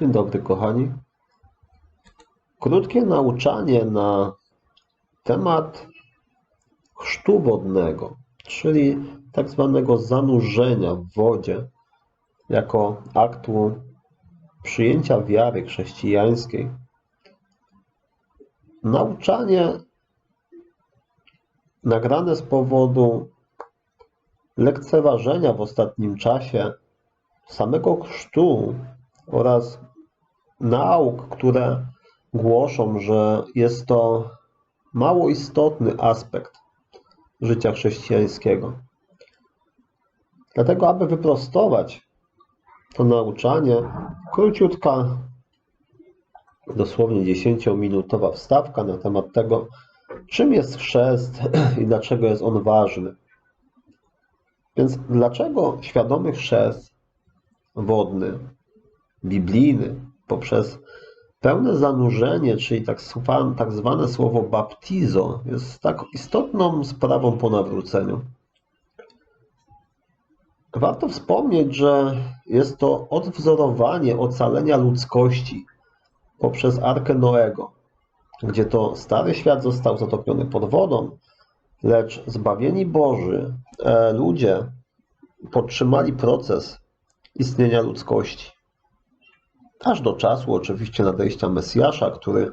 Dzień dobry, kochani. Krótkie nauczanie na temat chrztu wodnego, czyli tak zwanego zanurzenia w wodzie jako aktu przyjęcia wiary chrześcijańskiej. Nauczanie nagrane z powodu lekceważenia w ostatnim czasie samego chrztu oraz nauk, które głoszą, że jest to mało istotny aspekt życia chrześcijańskiego. Dlatego, aby wyprostować to nauczanie, króciutka, dosłownie 10-minutowa wstawka na temat tego, czym jest chrzest i dlaczego jest on ważny. Więc dlaczego świadomy chrzest wodny, biblijny, poprzez pełne zanurzenie, czyli tak tak zwane słowo baptizo, jest tak istotną sprawą po nawróceniu. Warto wspomnieć, że jest to odwzorowanie ocalenia ludzkości poprzez Arkę Noego, gdzie to stary świat został zatopiony pod wodą, lecz zbawieni Boży e, ludzie podtrzymali proces istnienia ludzkości. Aż do czasu oczywiście nadejścia Mesjasza, który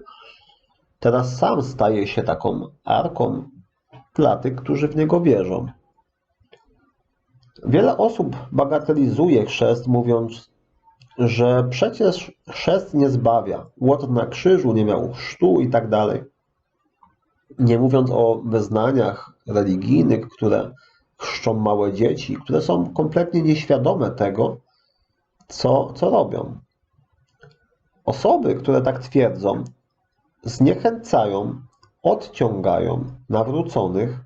teraz sam staje się taką arką dla tych, którzy w niego wierzą. Wiele osób bagatelizuje chrzest, mówiąc, że przecież chrzest nie zbawia. Łot na krzyżu nie miał chrztu i tak dalej. Nie mówiąc o wyznaniach religijnych, które chrzczą małe dzieci, które są kompletnie nieświadome tego, co, co robią. Osoby, które tak twierdzą, zniechęcają, odciągają nawróconych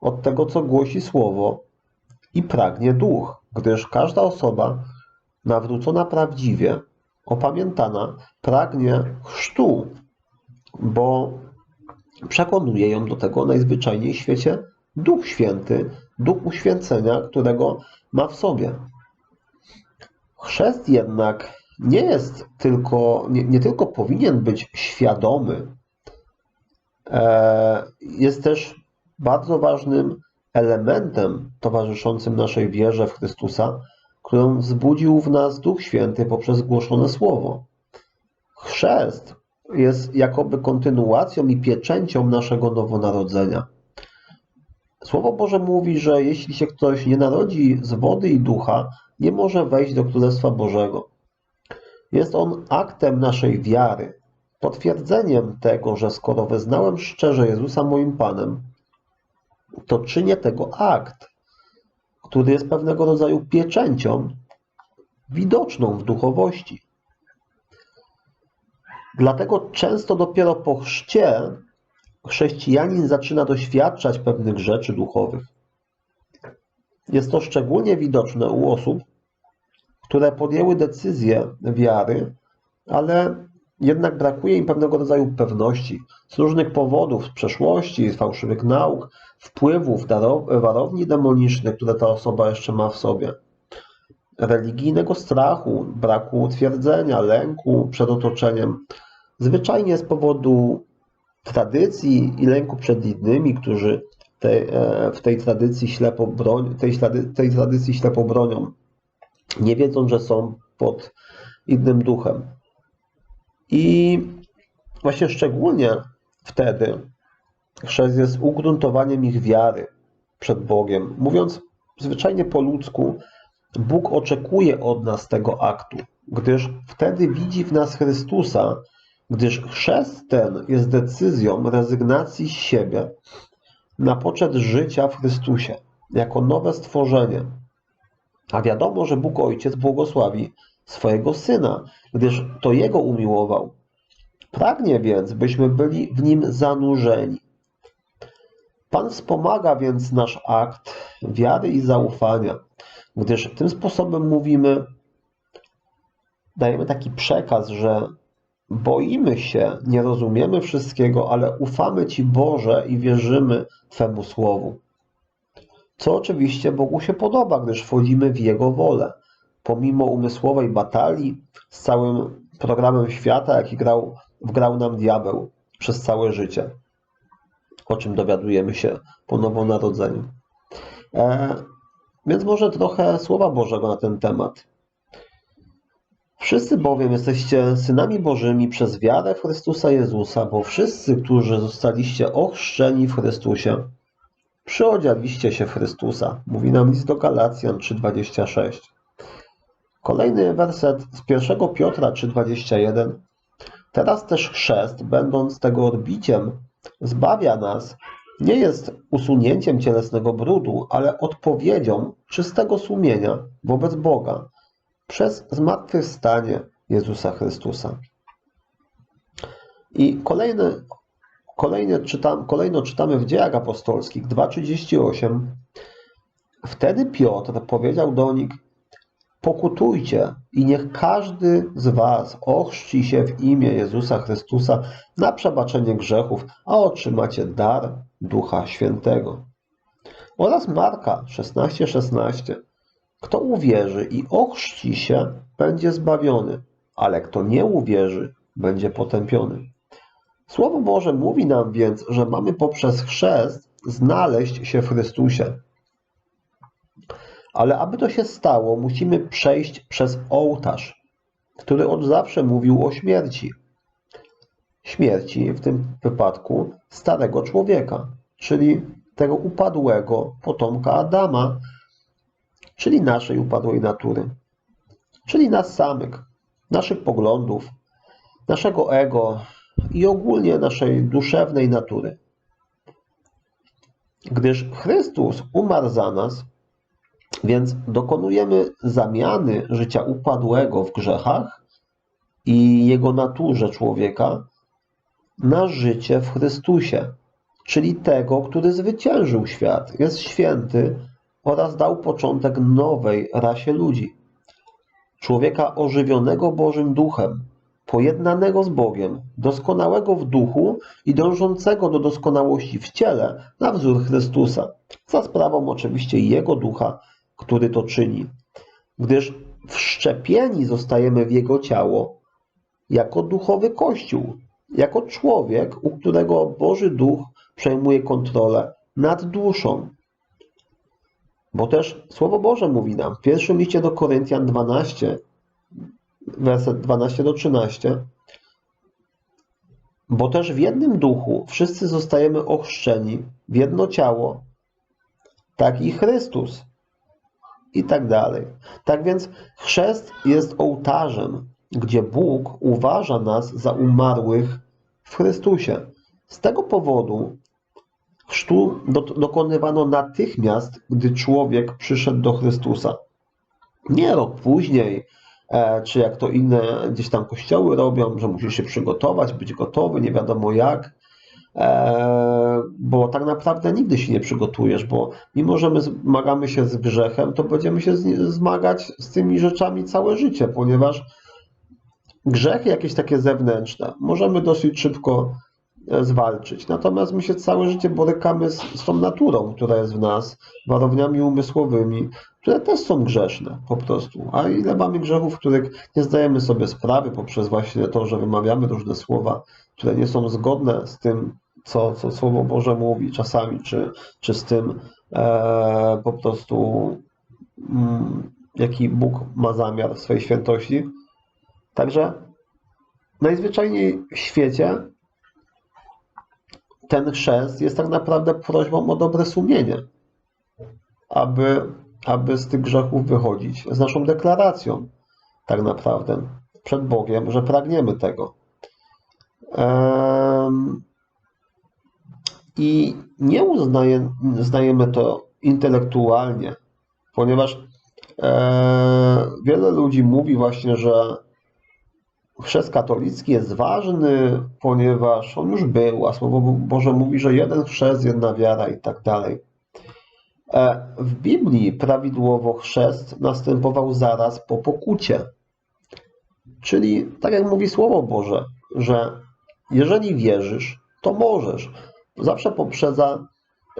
od tego, co głosi słowo i pragnie duch, gdyż każda osoba nawrócona prawdziwie, opamiętana, pragnie chrztu, bo przekonuje ją do tego najzwyczajniej w świecie Duch Święty, Duch uświęcenia, którego ma w sobie. Chrzest jednak nie jest tylko, nie, nie tylko powinien być świadomy, e, jest też bardzo ważnym elementem towarzyszącym naszej wierze w Chrystusa, którą wzbudził w nas Duch Święty poprzez głoszone słowo. Chrzest jest jakoby kontynuacją i pieczęcią naszego nowonarodzenia. Słowo Boże mówi, że jeśli się ktoś nie narodzi z wody i ducha, nie może wejść do Królestwa Bożego. Jest on aktem naszej wiary, potwierdzeniem tego, że skoro wyznałem szczerze Jezusa moim Panem, to czynię tego akt, który jest pewnego rodzaju pieczęcią widoczną w duchowości. Dlatego często dopiero po chrzcie chrześcijanin zaczyna doświadczać pewnych rzeczy duchowych. Jest to szczególnie widoczne u osób, które podjęły decyzję wiary, ale jednak brakuje im pewnego rodzaju pewności z różnych powodów, z przeszłości, z fałszywych nauk, wpływów, warowni demonicznych, które ta osoba jeszcze ma w sobie, religijnego strachu, braku utwierdzenia, lęku przed otoczeniem, zwyczajnie z powodu tradycji i lęku przed innymi, którzy te, w tej tradycji ślepo broń, tej, tej tradycji ślepo bronią, nie wiedzą, że są pod innym duchem. I właśnie szczególnie wtedy chrzest jest ugruntowaniem ich wiary przed Bogiem. Mówiąc zwyczajnie po ludzku, Bóg oczekuje od nas tego aktu, gdyż wtedy widzi w nas Chrystusa, gdyż chrzest ten jest decyzją rezygnacji z siebie na poczet życia w Chrystusie, jako nowe stworzenie. A wiadomo, że Bóg Ojciec błogosławi swojego Syna, gdyż to Jego umiłował. Pragnie więc, byśmy byli w Nim zanurzeni. Pan wspomaga więc nasz akt wiary i zaufania, gdyż tym sposobem mówimy, dajemy taki przekaz, że boimy się, nie rozumiemy wszystkiego, ale ufamy Ci Boże i wierzymy Twemu Słowu. Co oczywiście Bogu się podoba, gdyż wchodzimy w Jego wolę. Pomimo umysłowej batalii z całym programem świata, jaki grał, wgrał nam diabeł przez całe życie, o czym dowiadujemy się po nowonarodzeniu. E, więc może trochę Słowa Bożego na ten temat. Wszyscy bowiem jesteście synami Bożymi przez wiarę w Chrystusa Jezusa, bo wszyscy, którzy zostaliście ochrzczeni w Chrystusie, przyodzialiście się Chrystusa. Mówi nam list do Galacjan 3,26. Kolejny werset z 1 Piotra 3,21. Teraz też chrzest, będąc tego odbiciem, zbawia nas, nie jest usunięciem cielesnego brudu, ale odpowiedzią czystego sumienia wobec Boga przez zmartwychwstanie Jezusa Chrystusa. I kolejny, kolejny czytam, kolejno czytamy w Dziejach Apostolskich 2,38. Wtedy Piotr powiedział do nich, pokutujcie i niech każdy z was ochrzci się w imię Jezusa Chrystusa na przebaczenie grzechów, a otrzymacie dar Ducha Świętego. Oraz Marka 16:16. 16. Kto uwierzy i ochrzci się, będzie zbawiony, ale kto nie uwierzy, będzie potępiony. Słowo Boże mówi nam więc, że mamy poprzez chrzest znaleźć się w Chrystusie. Ale aby to się stało, musimy przejść przez ołtarz, który od zawsze mówił o śmierci. Śmierci w tym wypadku starego człowieka, czyli tego upadłego potomka Adama, czyli naszej upadłej natury, czyli nas samych, naszych poglądów, naszego ego i ogólnie naszej duszewnej natury. Gdyż Chrystus umarł za nas, więc dokonujemy zamiany życia upadłego w grzechach i jego naturze człowieka na życie w Chrystusie, czyli tego, który zwyciężył świat, jest święty oraz dał początek nowej rasie ludzi. Człowieka ożywionego Bożym Duchem, pojednanego z Bogiem, doskonałego w duchu i dążącego do doskonałości w ciele na wzór Chrystusa, za sprawą oczywiście Jego ducha, który to czyni, gdyż wszczepieni zostajemy w Jego ciało jako duchowy Kościół, jako człowiek, u którego Boży Duch przejmuje kontrolę nad duszą. Bo też Słowo Boże mówi nam w pierwszym liście do Koryntian 12, werset 12 do 13, bo też w jednym duchu wszyscy zostajemy ochrzczeni w jedno ciało, tak i Chrystus i tak dalej. Tak więc chrzest jest ołtarzem, gdzie Bóg uważa nas za umarłych w Chrystusie. Z tego powodu chrztu do, dokonywano natychmiast, gdy człowiek przyszedł do Chrystusa. Nie rok później, czy jak to inne gdzieś tam kościoły robią, że musisz się przygotować, być gotowy, nie wiadomo jak. E, bo tak naprawdę nigdy się nie przygotujesz, bo mimo, że my zmagamy się z grzechem, to będziemy się zmagać z tymi rzeczami całe życie, ponieważ grzechy jakieś takie zewnętrzne możemy dosyć szybko e, zwalczyć. Natomiast my się całe życie borykamy z, z tą naturą, która jest w nas, warowniami umysłowymi, które też są grzeszne po prostu. A ile mamy grzechów, których nie zdajemy sobie sprawy poprzez właśnie to, że wymawiamy różne słowa, które nie są zgodne z tym, co, co Słowo Boże mówi czasami, czy, czy z tym e, po prostu, mm, jaki Bóg ma zamiar w swojej świętości. Także najzwyczajniej w świecie ten chrzest jest tak naprawdę prośbą o dobre sumienie, aby, aby z tych grzechów wychodzić, z naszą deklaracją tak naprawdę przed Bogiem, że pragniemy tego. I nie uznajemy to intelektualnie, ponieważ e, wiele ludzi mówi właśnie, że chrzest katolicki jest ważny, ponieważ on już był, a Słowo Boże mówi, że jeden chrzest, jedna wiara i tak dalej. E, w Biblii prawidłowo chrzest następował zaraz po pokucie. Czyli, tak jak mówi Słowo Boże, że jeżeli wierzysz, to możesz. Zawsze poprzedza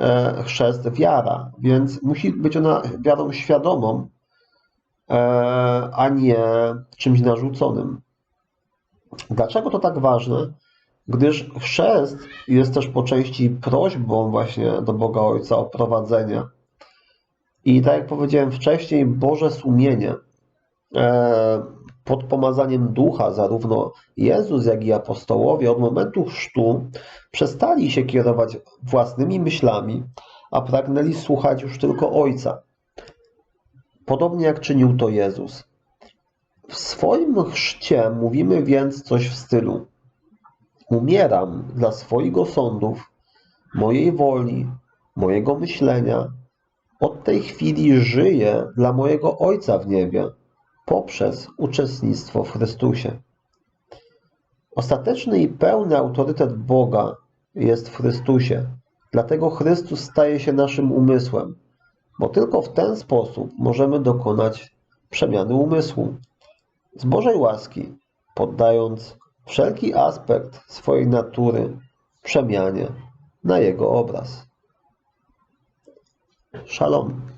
e, chrzest wiara, więc musi być ona wiarą świadomą, e, a nie czymś narzuconym. Dlaczego to tak ważne? Gdyż chrzest jest też po części prośbą właśnie do Boga Ojca o prowadzenie. I tak jak powiedziałem wcześniej, Boże sumienie e, pod pomazaniem ducha, zarówno Jezus, jak i apostołowie od momentu chrztu przestali się kierować własnymi myślami, a pragnęli słuchać już tylko Ojca. Podobnie jak czynił to Jezus. W swoim chrzcie mówimy więc coś w stylu: Umieram dla swoich osądów, mojej woli, mojego myślenia. Od tej chwili żyję dla mojego Ojca w niebie poprzez uczestnictwo w Chrystusie. Ostateczny i pełny autorytet Boga jest w Chrystusie. Dlatego Chrystus staje się naszym umysłem, bo tylko w ten sposób możemy dokonać przemiany umysłu. Z Bożej łaski, poddając wszelki aspekt swojej natury przemianie na Jego obraz. Shalom.